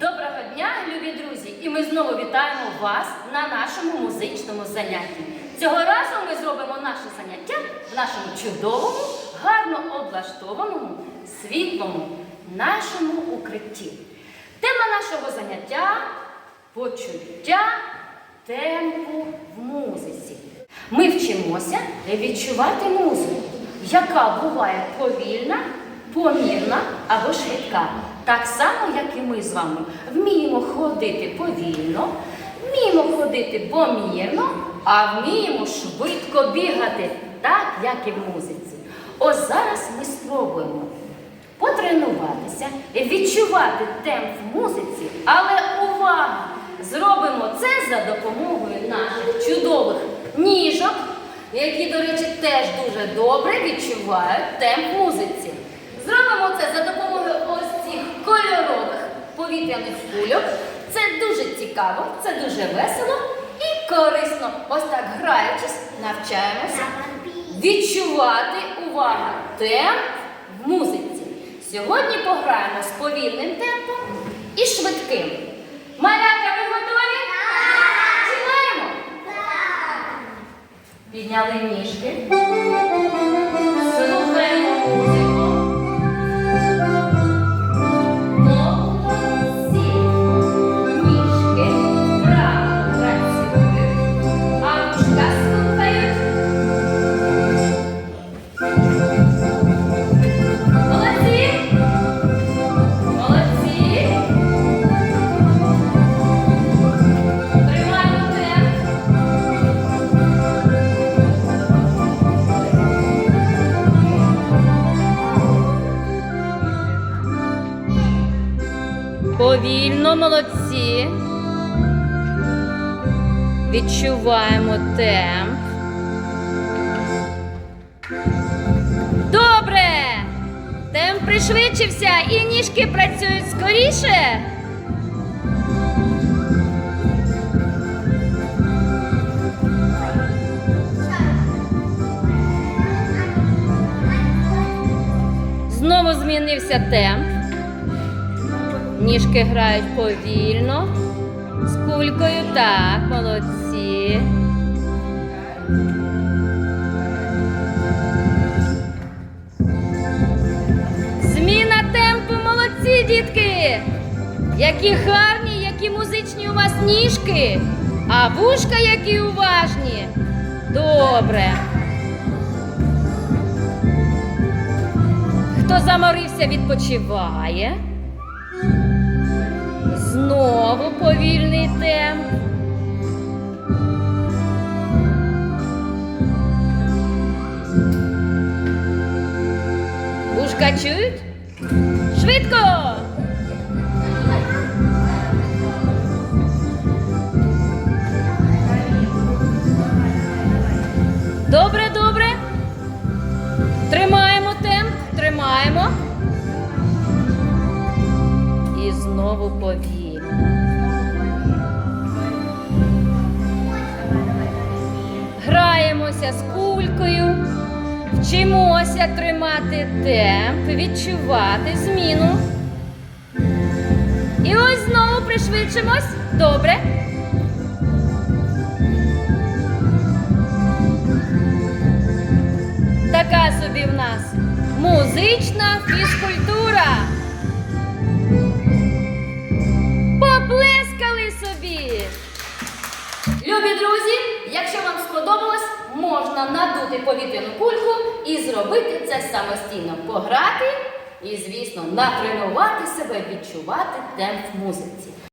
Доброго дня, любі друзі! І ми знову вітаємо вас на нашому музичному занятті. Цього разу ми зробимо наше заняття в нашому чудовому, гарно облаштованому, світлому, нашому укритті. Тема нашого заняття почуття темпу в музиці. Ми вчимося відчувати музику, яка буває повільна, помірна або швидка. Так само, як і ми з вами вміємо ходити повільно, вміємо ходити помірно, а вміємо швидко бігати, так, як і в музиці. Ось зараз ми спробуємо потренуватися, відчувати темп в музиці, але увага! Зробимо це за допомогою наших чудових ніжок, які, до речі, теж дуже добре відчувають темп музиці. Зробимо це за допомогою ось цих кольорових повітряних кульок. Це дуже цікаво, це дуже весело і корисно. Ось так граючись, навчаємося відчувати увага темп в музиці. Сьогодні пограємо з повільним темпом і швидким. Малятка, Підняли ніжки. Повільно, молодці. Відчуваємо темп. Добре! Темп пришвидшився і ніжки працюють скоріше. Знову змінився темп. Ніжки грають повільно. З кулькою. Так, молодці. Зміна темпу, молодці, дітки! Які гарні, які музичні у вас ніжки, а вушка які уважні. Добре. Хто заморився, відпочиває. Повільний темп. Ушка чують? Швидко! Добре, добре. Тримаємо темп, тримаємо. І знову повільно. Граємося з кулькою, вчимося тримати темп, відчувати зміну. І ось знову пришвидшимось. Добре. Така собі в нас музична фізкультура. Поплескали собі. Любі друзі, можна надути повітряну кульку і зробити це самостійно. Пограти і, звісно, натренувати себе, відчувати темп в музиці.